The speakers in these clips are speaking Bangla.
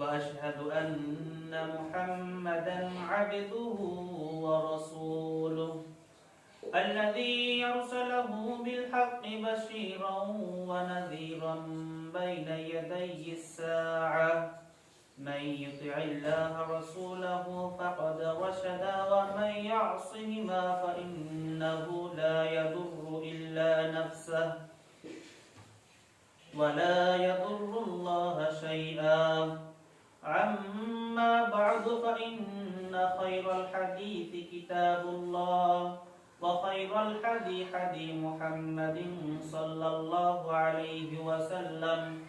وأشهد أن محمدا عبده ورسوله الذي يرسله بالحق بشيرا ونذيرا بين يدي الساعة. من يطع الله رسوله فقد رشد ومن يعصهما فإنه لا يضر إلا نفسه ولا يضر الله شيئا. عما بعد فإن خير الحديث كتاب الله وخير الحدي حدي محمد صلى الله عليه وسلم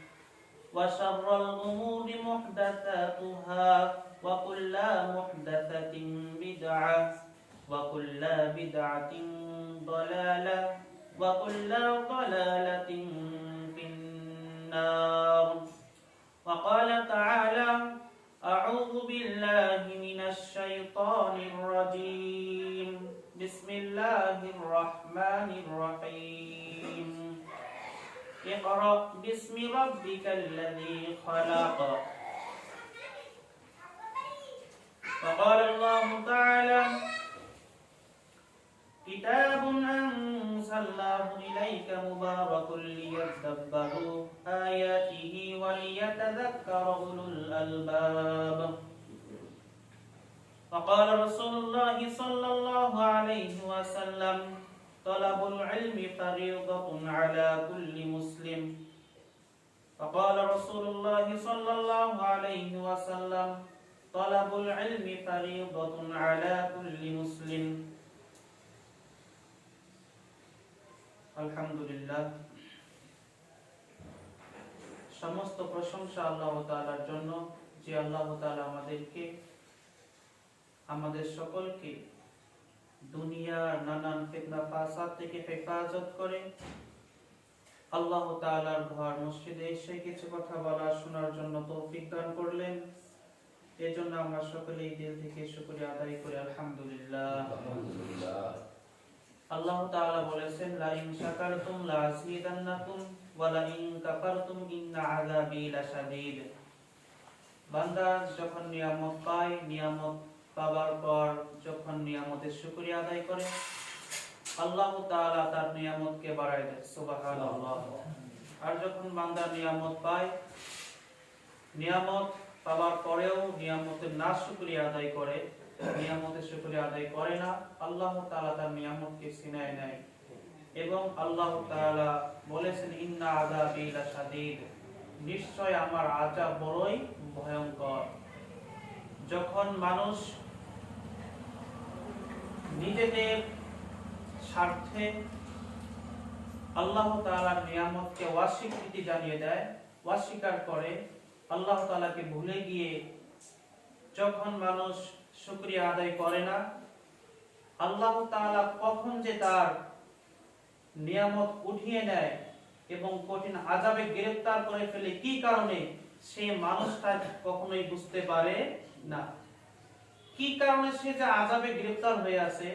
وشر الأمور محدثاتها وكل محدثة بدعة وكل بدعة ضلالة وكل ضلالة في النار ربك الذي خلق. وقال الله تعالى كتاب أنزلناه إليك مبارك ليدبروا آياته وليتذكر أولو الألباب. وقال رسول الله صلى الله عليه وسلم طلب العلم فريضة على كل مسلم. فقال رسول الله صلى الله عليه وسلم طلب العلم فريضة على كل مسلم আলহামদুলিল্লাহ সমস্ত প্রশংসা আল্লাহ তাআলার জন্য যে আল্লাহ তাআলা আমাদেরকে আমাদের সকলকে দুনিয়ার নানান ফিতনা ফাসাদ থেকে হেফাজত করে আল্লাহ তাআলার ঘর মসজিদে এসে কিছু কথা বলা শোনার জন্য তৌফিক দান করলেন। এজন্য আমরা সকলেই দিল থেকে শুকরিয়া আদায় করি আলহামদুলিল্লাহ। আল্লাহ তাআলা বলেছেন লা ইন শাকারতুম লা আযীদান্নাকুম ওয়া লা ইন কাফারতুম ইন্না আযাবি লাশাদীদ। বান্দা যখন নিয়ামত পায় নিয়ামত পাবার পর যখন নিয়ামতের শুকরিয়া আদায় করে আল্লাহ তাআলা তার নিয়ামতকে বাড়ায় দেয়, সুবহানাল্লাহ। আর যখন বান্দা নিয়ামত পায়, নিয়ামত পাবার পরেও নিয়ামতের না শুকরিয়া আদায় করে, নিয়ামতের শুকরিয়া আদায় করে না, আল্লাহ তাআলা তার নিয়ামতকে ছিনায় নেয়। এবং আল্লাহ তাআলা বলেছেন, ইন্না আযাবি লাশাদীদ। নিশ্চয় আমার আযাব বড়ই ভয়ঙ্কর। যখন মানুষ নিজেদের স্বার্থে আল্লাহ তাআলার নিয়ামতকে অস্বীকৃতি জানিয়ে দেয়, অস্বীকার করে, আল্লাহ তাআলাকে ভুলে গিয়ে যখন মানুষ শুকরিয়া আদায় করে না, আল্লাহ তাআলা কখন যে তার নিয়ামত উঠিয়ে নেয় এবং কঠিন আজাবে গ্রেফতার করে ফেলে কি কারণে, সে মানুষটা কখনোই বুঝতে পারে না। কি কারণে সে যে আজাবে গ্রেফতার হয়ে আছে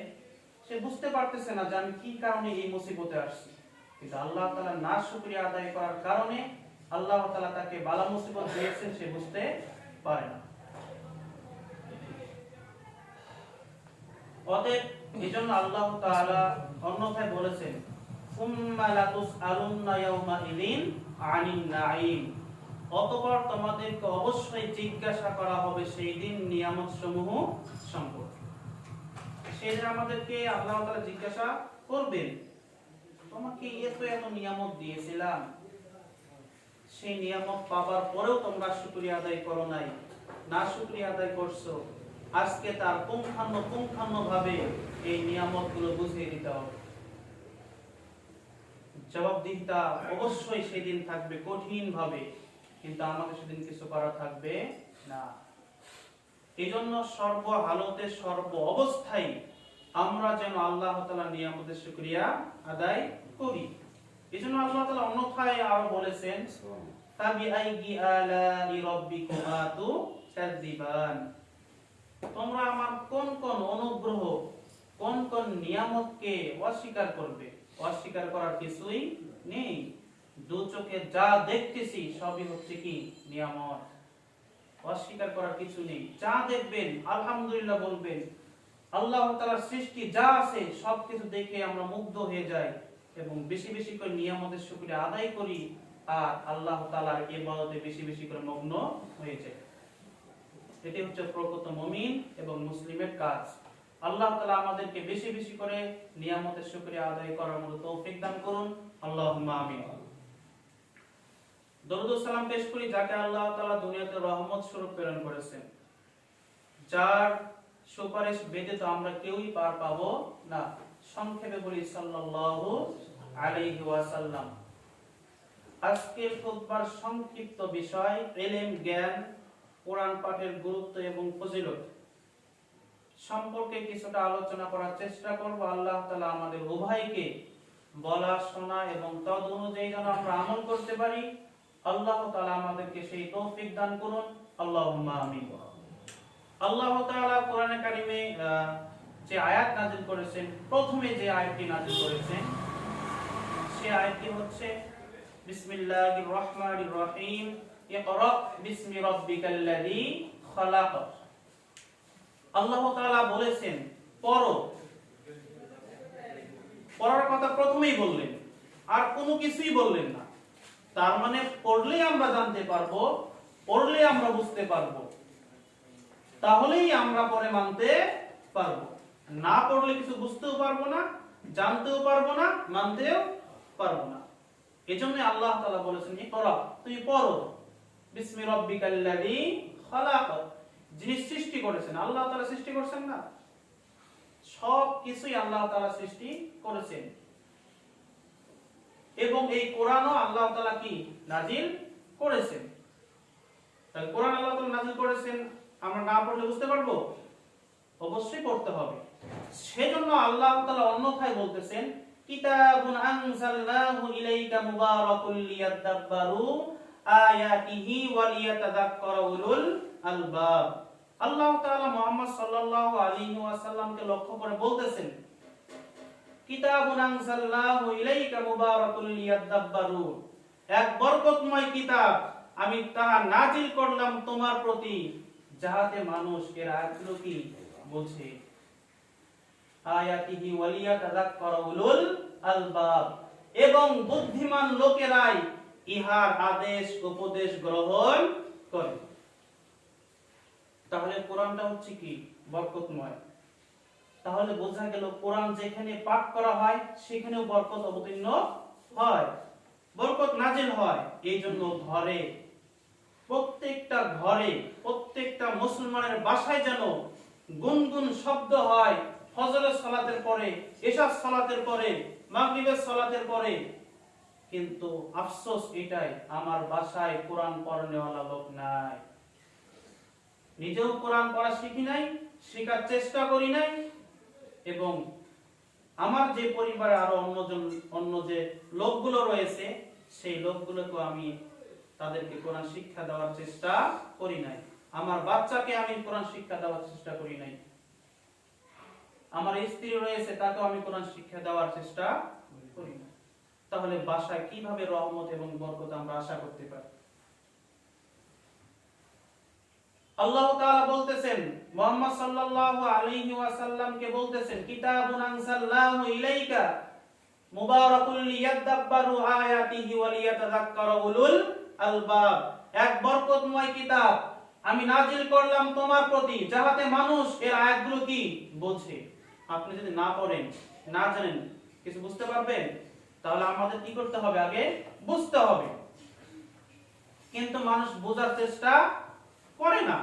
সে বুঝতে পারতেছে না যে আমি কি কারণে এই মুসিবতে আসছি। কিন্তু আল্লাহ তাআলা না শুকরিয়া আদায় করার কারণে আল্লাহ তালা তাকে বালা মুসিবত দিয়েছেন, সে বুঝতে পারে না। অতএব এজন্য আল্লাহ তাআলা অন্যথায় বলেছেন, সুম্মা তোমাদেরকে অবশ্যই জিজ্ঞাসা করা হবে সেই দিন নিয়ামত সমূহ সম্পর্কে। সেদিন আমাদেরকে আল্লাহ তাআলা জিজ্ঞাসা করবেন, তোমাকে এত এত নিয়ামত দিয়েছিলাম। সেই নিয়ামত পাবার পরেও তোমরা আদায় করো নাই, না আদায় করছ। আজকে তার পুঙ্খান্ন পুঙ্খান্ন ভাবে এই নিয়ামতগুলো বুঝিয়ে দিতে হবে। জবাবদিহিতা অবশ্যই সেদিন থাকবে কঠিন ভাবে, কিন্তু আমাদের সেদিন কিছু করা থাকবে না। এই জন্য সর্ব হালতে সর্ব অবস্থায় আমরা যেন আল্লাহ তালা নিয়ামতের শুক্রিয়া আদায় করি। এই জন্য আল্লাহ তালা অন্যথায় আরও বলেছেন তোমরা আমার কোন কোন অনুগ্রহ, কোন কোন নিয়ামতকে অস্বীকার করবে? অস্বীকার করার কিছুই নেই। দু চোখে যা দেখতেছি সবই হচ্ছে কি? নিয়ামত। অস্বীকার করার কিছু নেই। যা দেখবেন, আলহামদুলিল্লাহ বলবেন। আল্লাহ তাআলার সৃষ্টি যা আছে, সবকিছু দেখে আমরা মুগ্ধ হয়ে যাই এবং বেশি বেশি করে নিয়ামতের শুকরিয়া আদায় করি আর আল্লাহ তাআলার ইবাদতে বেশি বেশি করে মগ্ন হয়ে যায় এটি হচ্ছে প্রকৃত মুমিন এবং মুসলিমের কাজ। আল্লাহ তাআলা আমাদেরকে বেশি বেশি করে নিয়ামতের শুকরিয়া আদায় করার মতো তৌফিক দান করুন। আল্লাহুম্মা আমিন। দরুদ সালাম পেশ করি যাকে আল্লাহ তাআলা দুনিয়াতে রহমত স্বরূপ প্রেরণ করেছেন। যার সুপারিশ আমরা কেউই পার না। সংক্ষেপে বলি, সাল্লাল্লাহু আলাইহি ওয়াসাল্লাম। খুতবার সংক্ষিপ্ত বিষয়, এলেম, জ্ঞান, কোরআন পাঠের গুরুত্ব এবং ফজিলত সম্পর্কে কিছুটা আলোচনা করার চেষ্টা করব। আল্লাহ তাআলা আমাদের উভয়কে বলা, শোনা এবং তদ অনুযায়ী যেন আমরা আমল করতে পারি। আল্লাহ তাআলা আমাদেরকে সেই তৌফিক দান করুন। আল্লাহুম্মা আমিন। আল্লাহ তাআলা কোরআনে কারিমে যে আয়াত নাযিল করেছেন, প্রথমে যে আয়াতটি নাযিল করেছেন, সে আয়াতটি হচ্ছে, বিসমিল্লাহির রহমানির রহিম, ইকরা বিসমি রাব্বিকাল্লাযী খালাক। আল্লাহ তাআলা বলেছেন, পড়ো। পড়ার কথা প্রথমেই বললেন, আর কোনো কিছুই বললেন না। তার মানে পড়লেই আমরা জানতে পারব পড়লে আমরা বুঝতে পারব। তাহলেই আমরা পরে মানতে পারব। না পড়লে কিছু বুঝতেও পারব না, জানতেও পারব না, মানতেও পারব না। এজন্য আল্লাহ তাআলা বলেছেন তুমি পড়ো। বিসমি রাব্বিকাল্লাযী খালাক। যিনি সৃষ্টি করেছেন, আল্লাহ তাআলা সৃষ্টি করেছেন না? সব কিছুই আল্লাহ তাআলা সৃষ্টি করেছেন। এবং এই কোরআনও আল্লাহ তাআলা কি? নাজিল করেছেন। তাহলে কোরআন আল্লাহ তাআলা নাজিল করেছেন, আমরা না পড়লে বুঝতে পারব? অবশ্যই পড়তে হবে। সেজন্য আল্লাহ তাআলা অন্যথায় বলতেছেন, কিতাবুন আনজালনাহু ইলাইকা মুবারাকুল লিয়াদাব্বারু আয়াতিহি ওয়া উলুল আলবাব। আল্লাহ তাআলা মুহাম্মদ সাল্লাল্লাহু আলাইহি ওয়াসাল্লামকে লক্ষ্য করে বলতেছেন কিতাবুন আনজালনাহু ইলাইকা মুবারাকুল এক বরকতময় কিতাব আমি তাহা করলাম তোমার প্রতি, যাহাতে মানুষ এর কি বোঝে। আয়াতিহি ওয়ালিয়া আলবাব। এবং বুদ্ধিমান লোকেরাই ইহার আদেশ উপদেশ গ্রহণ করে। তাহলে কোরআনটা হচ্ছে কি? বরকতময়। তাহলে বোঝা গেল কোরআন যেখানে পাঠ করা হয়, সেখানেও বরকত অবতীর্ণ হয়। বরকত নাজিল হয় এই জন্য ঘরে, প্রত্যেকটা ঘরে, প্রত্যেকটা মুসলমানের বাসায় যেন গুনগুন শব্দ হয়, ফজরের সালাতের পরে, এশার সালাতের পরে, মাগরিবের সালাতের পরে। কিন্তু আফসোস এটাই, আমার বাসায় কোরআন পড়নেওয়ালা লোক নাই। নিজেও কোরআন পড়া শিখি নাই, শেখার চেষ্টা করি নাই এবং আমার যে পরিবারে আরও অন্যজন, অন্য যে লোকগুলো রয়েছে, সেই লোকগুলোকে আমি তাদেরকে কোরআন শিক্ষা দেওয়ার চেষ্টা করি নাই। আমার বাচ্চাকে আমি কোরআন শিক্ষা দেওয়ার চেষ্টা করি নাই। আমার স্ত্রী রয়েছে, তাকেও আমি কোরআন শিক্ষা দেওয়ার চেষ্টা করি না তাহলে বাসায় কীভাবে রহমত এবং বরকত আমরা আশা করতে পারি? আল্লাহ তাআলা বলতেছেন, মুহাম্মদ সাল্লাল্লাহু আলাইহি ওয়াসাল্লামকে বলতেছেন, কিতাবুন আনসাল্লাহু ইলাইকা মুবারাকুল লিয়াদাব্বারু আয়াতিহি ওয়া উলুল আলবাব। এক বরকতময় কিতাব। আমি নাজিল করলাম তোমার প্রতি, যাহাতে মানুষ এর আয়াতগুলো কি? বোঝে। আপনি যদি না পড়েন, না জানেন, কিছু বুঝতে পারবেন? তাহলে আমাদের কি করতে হবে আগে? বুঝতে হবে। কিন্তু মানুষ বোঝার চেষ্টা করে না।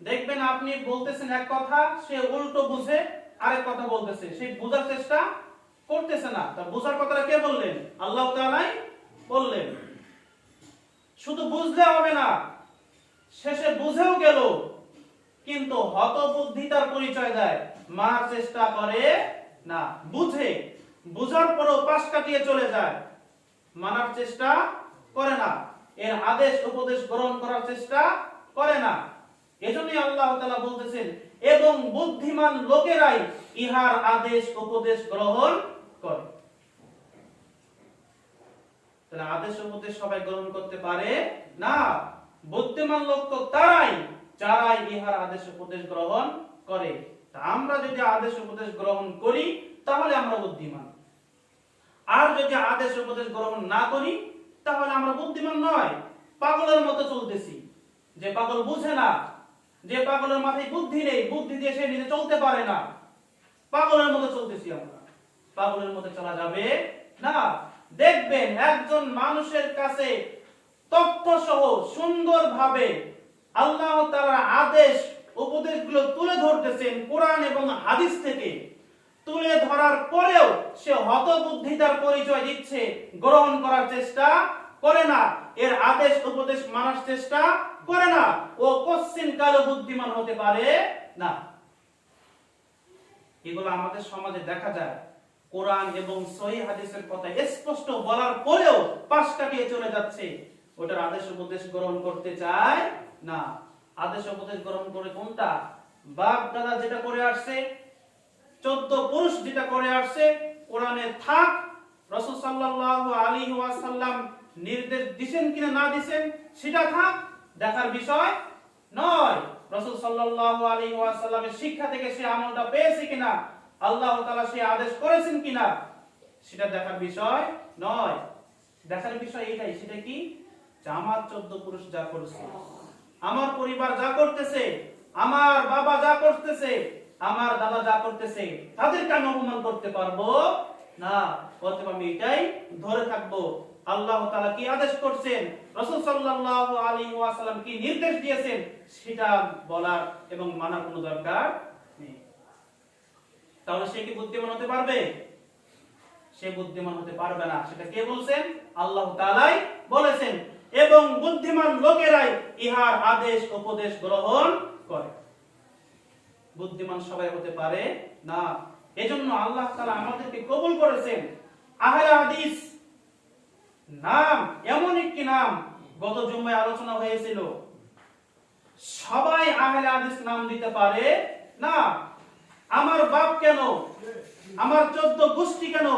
দেখবেন আপনি বলতেছেন এক কথা, সে উল্টো বুঝে আরেক কথা বলতেছে। সে বোঝার চেষ্টা করতেছে না। তার বোঝার কথাটা কে বললেন? আল্লাহ তাআলাই বললেন। শুধু বুঝলে হবে না, শেষে বুঝেও গেল, কিন্তু হতবুদ্ধিতার পরিচয় দেয়, মার চেষ্টা করে না। বুঝে, বুঝার পরেও পাশ কাটিয়ে চলে যায়, মানার চেষ্টা করে না। এর আদেশ, উপদেশ গ্রহণ করার চেষ্টা করে না। এজন্যই আল্লাহ তাআলা বলতেছেন, এবং বুদ্ধিমান লোকেরাই ইহার আদেশ, উপদেশ গ্রহণ করে। তাহলে আদেশ, উপদেশ সবাই গ্রহণ করতে পারে না? বুদ্ধিমান লোক তো তারাই, যারাই ইহার আদেশ, উপদেশ গ্রহণ করে। তা আমরা যদি আদেশ, উপদেশ গ্রহণ করি, তাহলে আমরা বুদ্ধিমান। আর যদি আদেশ, উপদেশ গ্রহণ না করি তাহলে আমরা বুদ্ধিমান নয়। পাগলের মতো চলতেছি। যে পাগল বুঝে না, যে পাগলের মাথায় বুদ্ধি নেই, বুদ্ধি দিয়ে সে নিজে চলতে পারে না। পাগলের মতো চলতেছি আমরা। পাগলের মতো চলা যাবে না। দেখবেন একজন মানুষের কাছে তথ্য সহ সুন্দরভাবে আল্লাহ তাআলার আদেশ, উপদেশগুলো তুলে ধরতেছেন কোরআন এবং হাদিস থেকে। তুলে ধরার পরেও সে হতবুদ্ধিতার পরিচয় দিচ্ছে, গ্রহণ করার চেষ্টা করে না, এর আদেশ উপদেশ মানার চেষ্টা করে না, ও কশ্চিন কালো বুদ্ধিমান হতে পারে না। এগুলো আমাদের সমাজে দেখা যায়। কোরআন এবং সহি হাদিসের কথা স্পষ্ট বলার পরেও পাশ কাটিয়ে চলে যাচ্ছে। ওটার আদেশ উপদেশ গ্রহণ করতে চায় না। আদেশ উপদেশ গ্রহণ করে কোনটা? বাপ দাদা যেটা করে আসছে চোদ্দ পুরুষ যেটা করে আসছে, কোরআনে থাক, রসুল সাল্লাল্লাহু আলাইহি ওয়াসাল্লাম নির্দেশ দিছেন কিনা না দিছেন, সেটা থাক, দেখার বিষয় নয়। রসুল সাল্লাল্লাহু আলাইহি ওয়াসাল্লামের শিক্ষা থেকে সে আমলটা পেয়েছে কিনা, আল্লাহ তাআলা সে আদেশ করেছেন কিনা, সেটা দেখার বিষয় নয়। দেখার বিষয় এটাই, সেটা কি? আমার চোদ্দ পুরুষ যা করছে, আমার পরিবার যা করতেছে, আমার বাবা যা করতেছে আমার দাদা যা করতেছে তাদেরকে আমি অপমান করতে পারব? না, অতএব আমি এটাই ধরে থাকব। আল্লাহ তাআলা কি আদেশ করছেন? রাসূল সাল্লাল্লাহু আলাইহি ওয়াসাল্লাম কি নির্দেশ দিয়েছেন? সেটা বলার এবং মানার কোনো দরকার নেই। তাহলে সে কি বুদ্ধিমান হতে পারবে? সে বুদ্ধিমান হতে পারবে না। সেটা কে বলছেন? আল্লাহ তাআলাই বলেছেন। এবং বুদ্ধিমান লোকেরাই ইহার আদেশ, উপদেশ গ্রহণ করে। বুদ্ধিমান সবাই হতে পারে না। এজন্য আল্লাহ তাআলা আমাদেরকে কবুল করেছেন। আহলে হাদিস নাম, এমন একটি নাম গত জুম্মায় আলোচনা হয়েছিল। সবাই আহলে হাদিস নাম দিতে পারে না। আমার বাপ কেন? আমার চোদ্দ গোষ্ঠী কেন?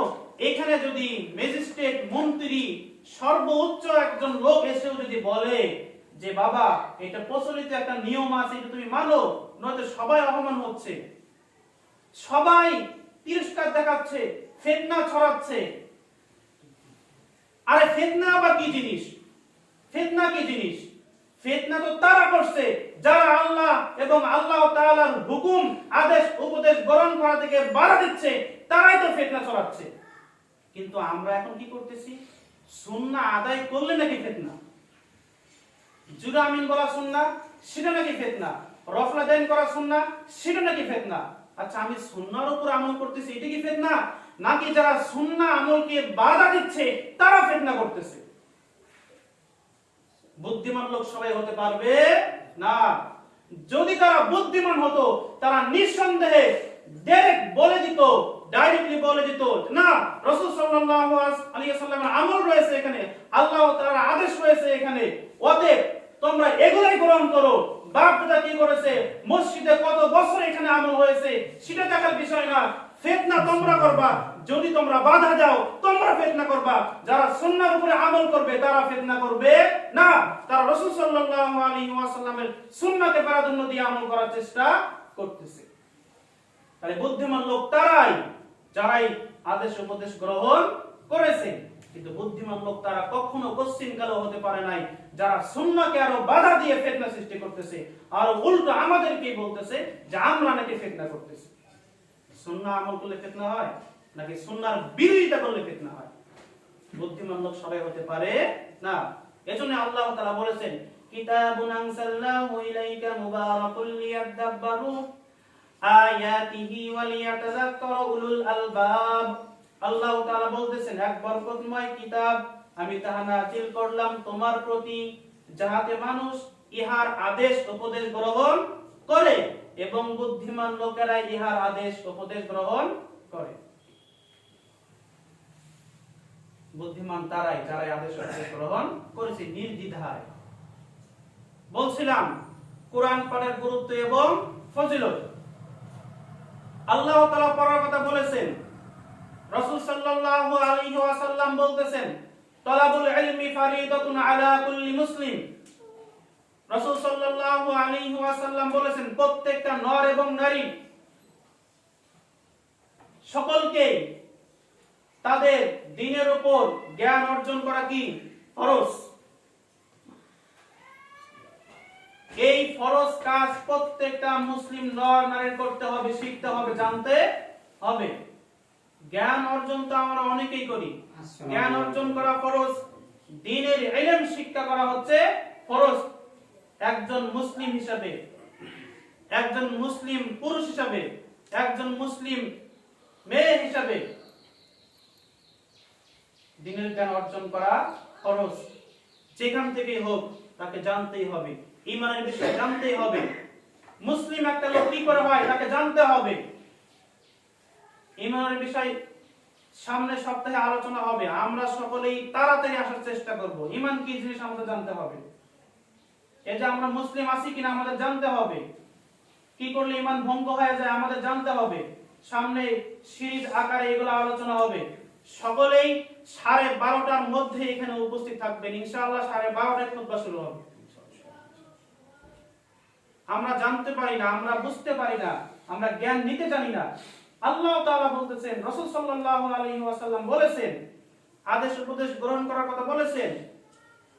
এখানে যদি ম্যাজিস্ট্রেট, মন্ত্রী, সর্বোচ্চ একজন লোক এসেও যদি বলে যে, বাবা, এটা প্রচলিত একটা নিয়ম আছে, এটা তুমি মানো। নয়তো সবাই অপমান হচ্ছে। সবাই তিরস্কার দেখাচ্ছে, ফেতনা ছড়াচ্ছে। আরে ফেতনা আবার কি জিনিস? ফেতনা কি জিনিস? ফেতনা তো তারা করছে, যারা আল্লাহ এবং আল্লাহ তাআলার হুকুম, আদেশ, উপদেশ গ্রহণ করা থেকে বাধা দিচ্ছে, তারাই তো ফেতনা ছড়াচ্ছে। কিন্তু আমরা এখন কি করতেছি? সুন্নাহ আদায় করলে নাকি ফেতনা? জুরা আমিন বলা সুন্নাহ, সেটা নাকি ফেতনা? রফলা দাইন করা সুন্নাহ সেটা নাকি ফেতনা? আচ্ছা আমি সুন্নাহর উপর আমল করতেছি, এটা কি ফেতনা? নাকি যারা সুন্নাহ আমলকে বাধা দিচ্ছে, তারা ফেতনা করতেছে? বুদ্ধিমান লোক সবাই হতে পারবে না। যদি তারা বুদ্ধিমান হতো, তারা নিঃসন্দেহে ডাইরেক্ট বলে দিত ডাইরেক্টলি বলে দিত না, রাসূল সাল্লাল্লাহু আলাইহি সাল্লামের আমল রয়েছে এখানে, আল্লাহ তাআলার আদেশ রয়েছে এখানে। অতএব তোমরা এগুলাই গ্রহণ করো। বাপ কি করেছে? মসজিদে কত বছর এখানে আমল হয়েছে? সেটা দেখার বিষয় না। ফেতনা তোমরা করবা। যদি তোমরা বাধা দাও, তোমরা ফেতনা করবা। যারা সুন্নাহর উপরে আমল করবে, তারা ফেতনা করবে না। তারা রাসূল সাল্লাল্লাহু আলাইহি ওয়াসাল্লামের প্রাধান্য দিয়ে আমল করার চেষ্টা করতেছে। তাহলে বুদ্ধিমান লোক তারাই, যারাই আদেশ উপদেশ গ্রহণ করেছে। কিন্তু বুদ্ধিমান লোক তারা কখনো কশ্চিন কালো হতে পারে নাই, যারা সুন্নাহকে আরও বাধা দিয়ে ফেতনা সৃষ্টি করতেছে, আর উল্টো আমাদেরকে বলতেছে যে আমরা নাকি ফেতনা করতেছি। সুন্নাহ আমল করলে ফিতনা হয়, নাকি সুন্নাহর বিরোধিতা করলে ফিতনা হয়? বুদ্ধিমান লোক সবাই হতে পারে না। এজন্য আল্লাহ তাআলা বলেছেন, কিতাবুন আনসালনাহু ইলাইকা মুবারাকুল লিয়াদাব্বারু আয়াতিহি ওয়া উলুল আলবাব। আল্লাহ তাআলা বলতেছেন, এক বরকতময় কিতাব আমি তাহা করলাম তোমার প্রতি, যাহাতে মানুষ ইহার আদেশ উপদেশ গ্রহণ করে এবং বুদ্ধিমান লোকেরা ইহার আদেশ উপদেশ গ্রহণ করে। বুদ্ধিমান তারাই আদেশ উপদেশ গ্রহণ করেছে, নির্দ্বিধায়। বলছিলাম, কোরআন পাঠের গুরুত্ব এবং ফজিলত। আল্লাহ তাআলা পড়ার কথা বলেছেন রাসূল সাল্লাল্লাহু আলাইহি ওয়াসাল্লাম বলতেছেন, তলাবুল ইলমি ফারিদাতুন আলা কুল্লি মুসলিম। রাসূল সাল্লাল্লাহু আলাইহি ওয়াসাল্লাম বলেছেন, প্রত্যেকটা নর এবং নারী সকলকে তাদের দিনের উপর জ্ঞান অর্জন করা কি? ফরজ। এই ফরজ কাজ প্রত্যেকটা মুসলিম নর নারীর করতে হবে, শিখতে হবে, জানতে হবে। জ্ঞান অর্জন তো আমরা অনেকেই করি। জ্ঞান অর্জন করা ফরজ। দিনের ইলম শিক্ষা করা হচ্ছে ফরজ। একজন মুসলিম হিসাবে একজন মুসলিম পুরুষ হিসাবে একজন মুসলিম মেয়ে হিসাবে দিনের জ্ঞান অর্জন করা খরচ যেখান থেকেই হোক তাকে জানতেই হবে। ইমানের বিষয়ে জানতেই হবে। মুসলিম একটা লোক কি করে হয় তাকে জানতে হবে। ইমানের বিষয় সামনে সপ্তাহে আলোচনা হবে। আমরা সকলেই তাড়াতাড়ি আসার চেষ্টা করব। ইমান কি জিনিস আমাদের জানতে হবে। এই যে আমরা মুসলিম আছি কিনা আমাদের জানতে হবে। কি করলে ইমান ভঙ্গ হয়ে যায় আমাদের জানতে হবে। সামনে সিরিজ আকারে এগুলো আলোচনা হবে। সকলেই সাড়ে বারোটার মধ্যে এখানে উপস্থিত থাকবেন। ইনশাআল্লাহ সাড়ে বারোটায় খুতবা শুরু হবে। আমরা জানতে পারি না, আমরা বুঝতে পারি না, আমরা জ্ঞান নিতে জানি না। আল্লাহ তাআলা বলতেছেন, রাসূল সাল্লাল্লাহু আলাইহি ওয়াসাল্লাম বলেছেন, আদেশ উপদেশ গ্রহণ করার কথা বলেছেন,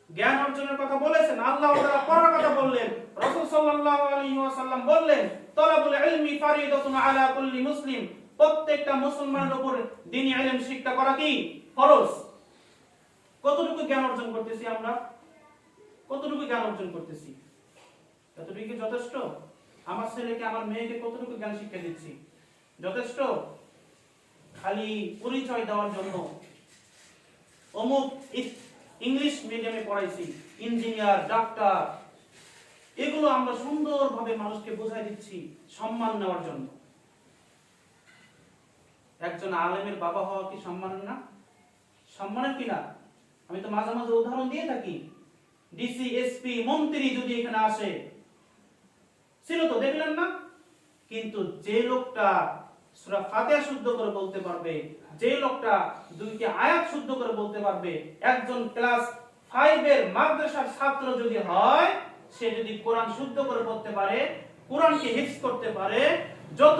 জ্ঞান অর্জনের কথা বলেছেন, আল্লাহ তাআলা পড়ার কথা বললেন, রাসূল সাল্লাল্লাহু আলাইহি ওয়াসাল্লাম বললেন, তলাবুল ইলমি ফারিদাতুন আলা কুল্লি মুসলিম প্রত্যেকটা মুসলমানের উপর দ্বীনি ইলম শিক্ষা করা কি? ফরজ। কতটুকু জ্ঞান অর্জন করতেছি আমরা? কতটুকু জ্ঞান অর্জন করতেছি? এতটুকু যথেষ্ট? আমার ছেলেকে, আমার মেয়েকে কতটুকু জ্ঞান শিক্ষা দিচ্ছি? যথেষ্ট। খালি পরিচয় দেওয়ার জন্য। অমুক ইংলিশ মিডিয়ামে পড়াইছি ইঞ্জিনিয়ার ডাক্তার এগুলো আমরা সুন্দরভাবে মানুষকে বোঝাই দিচ্ছি সম্মান নেওয়ার জন্য। একজন আলেমের বাবা হওয়া কি সম্মান না? সম্মানের কি না? আমি তো মাঝে মাঝে উদাহরণ দিয়ে থাকি। ডিসি এসপি মন্ত্রী যদি এখানে আসে, ছিল তো দেখলেন না? কিন্তু যে লোকটা সূরা ফাতিহা শুদ্ধ করে বলতে পারবে যে লোকটা দুইটি আয়াত শুদ্ধ করে বলতে পারবে, একজন ক্লাস 5 এর মাদ্রাসার ছাত্র যদি হয়, সে যদি কোরআন শুদ্ধ করে পড়তে পারে, কোরআনকে করতে পারে, যত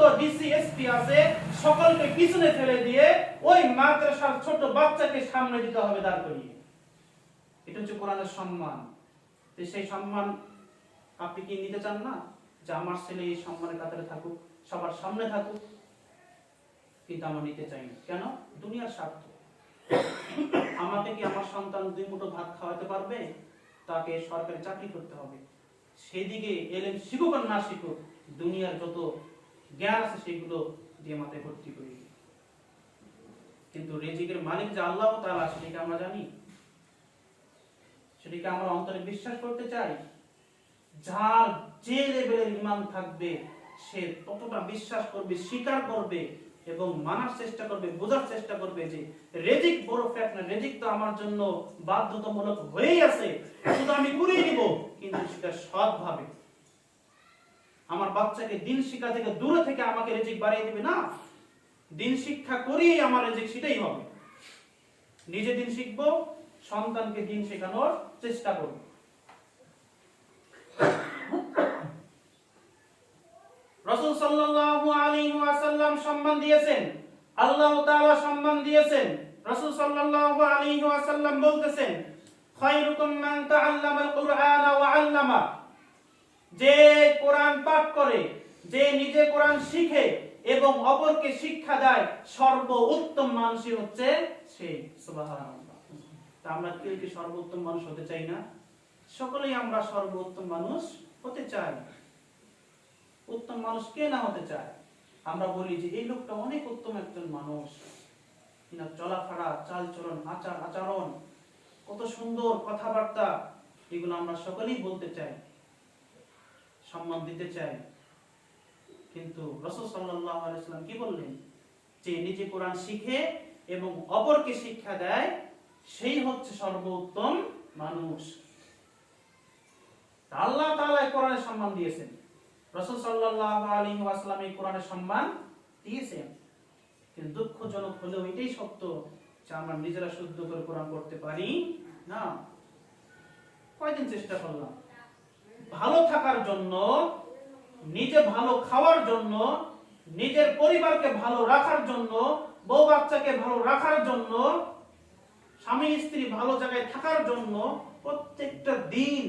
আছে, সকলকে পিছনে ফেলে দিয়ে ওই মাদ্রাসার ছোট বাচ্চাকে সামনে দিতে হবে করিয়ে। এটা হচ্ছে কোরআনের সম্মান। সেই সম্মান আপনি কি নিতে চান না? যে আমার ছেলে এই সম্মানের কাতারে থাকুক, সবার সামনে থাকুক কিন্তু আমরা নিতে চাই না কেন? দুনিয়ার স্বার্থ। আমাকে কি আমার সন্তান দুই মুঠো ভাত খাওয়াতে পারবে? তাকে সরকারি চাকরি করতে হবে। সেদিকে এলেম শিখুক আর না শিখুক দুনিয়ার যত জ্ঞান আছে সেগুলো দিয়ে মাথায় ভর্তি করি কিন্তু রেজিকের মালিক যে আল্লাহ তাআলা, সেটাকে আমরা জানি? সেটাকে আমরা অন্তরে বিশ্বাস করতে চাই। যার যে লেভেলের ইমান থাকবে, সে ততটা বিশ্বাস করবে, স্বীকার করবে এবং মানার চেষ্টা করবে, বোঝার চেষ্টা করবে যে রেজিক বড় ফ্যাক্ট না, রেজিক তো আমার জন্য বাধ্যতামূলক হয়েই আছে, শুধু আমি করিয়ে নিব, কিন্তু সেটা সৎভাবে। আমার বাচ্চাকে দিন শিক্ষা থেকে দূরে থেকে আমাকে রেজিক বাড়িয়ে দিবে না। দিন শিক্ষা করিয়ে আমার রেজিক সেটাই হবে। নিজে দিন শিখব, সন্তানকে দিন শেখানোর চেষ্টা করব। রাসূল সাল্লাল্লাহু আলাইহি ওয়াসাল্লাম সম্মান দিয়েছেন, আল্লাহ তাআলা সম্মান দিয়েছেন, রাসূল সাল্লাল্লাহু আলাইহি ওয়াসাল্লাম বলতেছেন, খায়রুকুম মান তাআল্লামাল কুরআনা ওয়া আল্লামা। যে কোরআন পাঠ করে, যে নিজে কোরআন শিখে এবং অপরকে শিক্ষা দেয় সর্ব উত্তম মানুষই হচ্ছে সে, সুবহানাল্লাহ। তা আমরা কেউ কি সর্বোত্তম মানুষ হতে চাই না? সকলেই আমরা সর্বোত্তম মানুষ হতে চাই। উত্তম মানুষ কে না হতে চায়? আমরা বলি যে, এই লোকটা অনেক উত্তম একজন মানুষ। কিনা চলাফেরা চাল চলন আচার, আচরণ, কত সুন্দর কথাবার্তা, এগুলো আমরা সকলেই বলতে চাই, সম্মান দিতে চাই। কিন্তু সাল্লাহ আলাইসাল্লাম কি বললেন? যে নিজে কোরআন শিখে এবং অপরকে শিক্ষা দেয়, সেই হচ্ছে সর্বোত্তম মানুষ। আল্লাহ তাআলা কোরআনের সম্মান দিয়েছেন। রসুল সাল্লাল্লাহু আলাইহি ওয়াসাল্লাম এই কোরআনের সম্মান দিয়েছেন। কিন্তু দুঃখজনক হলেও এটাই সত্য যে আমরা নিজেরা শুদ্ধ করে কোরআন পড়তে পারি না। কয়দিন চেষ্টা করলাম? ভালো থাকার জন্য, নিজে ভালো খাওয়ার জন্য, নিজের পরিবারকে ভালো রাখার জন্য, বউ বাচ্চাকে ভালো রাখার জন্য, স্বামী স্ত্রী ভালো জায়গায় থাকার জন্য প্রত্যেকটা দিন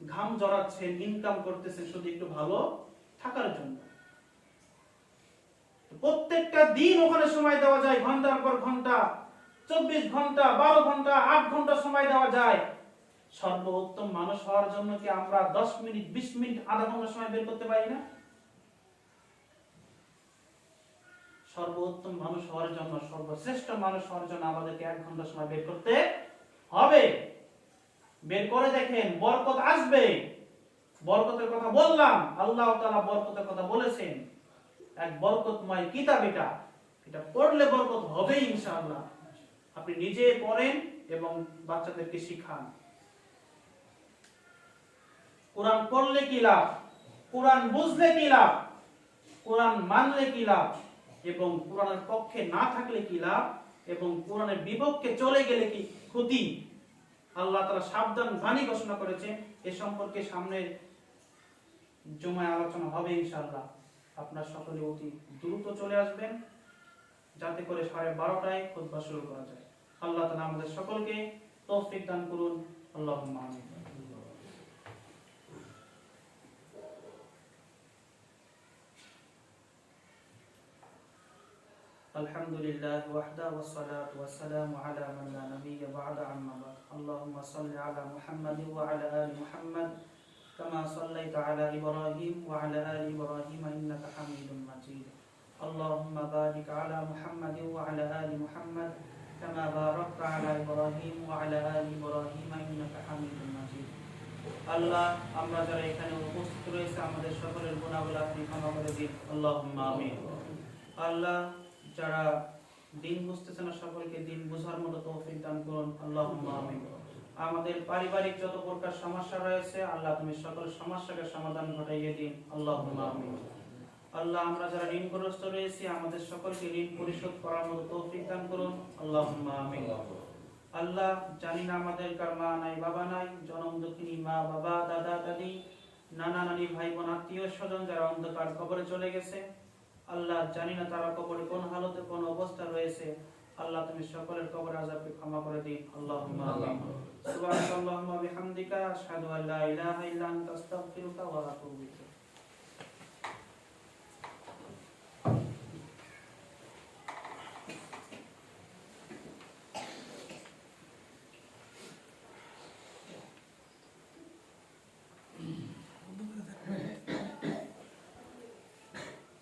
ঘাম জড়াচ্ছেন ইনকাম করতেছেন, শুধু একটু ভালো থাকার জন্য। প্রত্যেকটা দিন ওখানে সময় দেওয়া যায়, ঘণ্টার পর ঘণ্টা, চব্বিশ ঘণ্টা, বারো ঘণ্টা, আট ঘণ্টা সময় দেওয়া যায়। সর্বোত্তম মানুষ হওয়ার জন্য কি আমরা দশ মিনিট, বিশ মিনিট, আধা ঘণ্টা সময় বের করতে পারি না? সর্বোত্তম মানুষ হওয়ার জন্য, সর্বশ্রেষ্ঠ মানুষ হওয়ার জন্য আমাদেরকে এক ঘণ্টা সময় বের করতে হবে। বের করে দেখেন, বরকত আসবে। বরকতের কথা বললাম, আল্লাহ তাআলা বরকতের কথা বলেছেন। এক বরকতময় কিতাব এটা। এটা পড়লে বরকত হবে ইনশাআল্লাহ। আপনি নিজে পড়েন এবং বাচ্চাদেরকে শিখান। কোরআন পড়লে কি লাভ? কোরআন বুঝলে কি লাভ? কোরআন মানলে কি লাভ? এবং কোরআনের পক্ষে না থাকলে কি লাভ? এবং কোরআনের বিপক্ষে চলে গেলে কি ক্ষতি? আল্লাহ তারা সাবধান বাণী ঘোষণা করেছে, এ সম্পর্কে সামনের জমায় আলোচনা হবে ইনশাল্লাহ আপনার সকলে অতি দ্রুত চলে আসবেন, যাতে করে সাড়ে বারোটায় খোদবা শুরু করা যায়। আল্লাহ তালা আমাদের সকলকে তৌফিক দান করুন। আল্লাহ আমিন। الحمد لله وحده والصلاة والسلام على من لا نبي بعد عما بعد اللهم صل على محمد وعلى آل محمد كما صليت على إبراهيم وعلى آل إبراهيم إنك حميد مجيد اللهم بارك على محمد وعلى آل محمد كما باركت على إبراهيم وعلى آل إبراهيم إنك حميد مجيد আল্লাহ আমরা যারা এখানে উপস্থিত রয়েছে আমাদের সকলের গুণাগুলো আপনি ক্ষমা করে দিন আল্লাহুম্মা আমিন আল্লাহ যারা দিন বুঝতেছে না সকলকে দিন বোঝার মতো তৌফিক দান করুন। আল্লাহুম্মা আমিন। আমাদের পারিবারিক যত প্রকার সমস্যা রয়েছে, আল্লাহ তুমি সকল সমস্যাকে সমাধান ঘটাইয়ে দিন। আল্লাহুম্মা আমিন। আল্লাহ, আমরা যারা ঋণগ্রস্ত রয়েছি, আমাদের সকলকে ঋণ পরিশোধ করার মতো তৌফিক দান করুন। আল্লাহুম্মা আমিন। আল্লাহ, জানি না আমাদের কার মা নাই, বাবা নাই, জনম দুঃখিনী মা, বাবা, দাদা, দাদি, নানা নানি, ভাই বোন, আত্মীয় স্বজন যারা অন্ধকার কবরে চলে গেছে আল্লাহ জানি না তারা কবরে কোন হালতে কোন অবস্থা রয়েছে। আল্লাহ তুমি সকলের কবর আজাবকে ক্ষমা করে দিন। আল্লাহুম্মা আমিন। সুবহানাল্লাহি ওয়া বিহামদিকা আশহাদু আল্লা ইলাহা ইল্লা আনতা আস্তাগফিরুকা ওয়া আতুবু ইলাইক।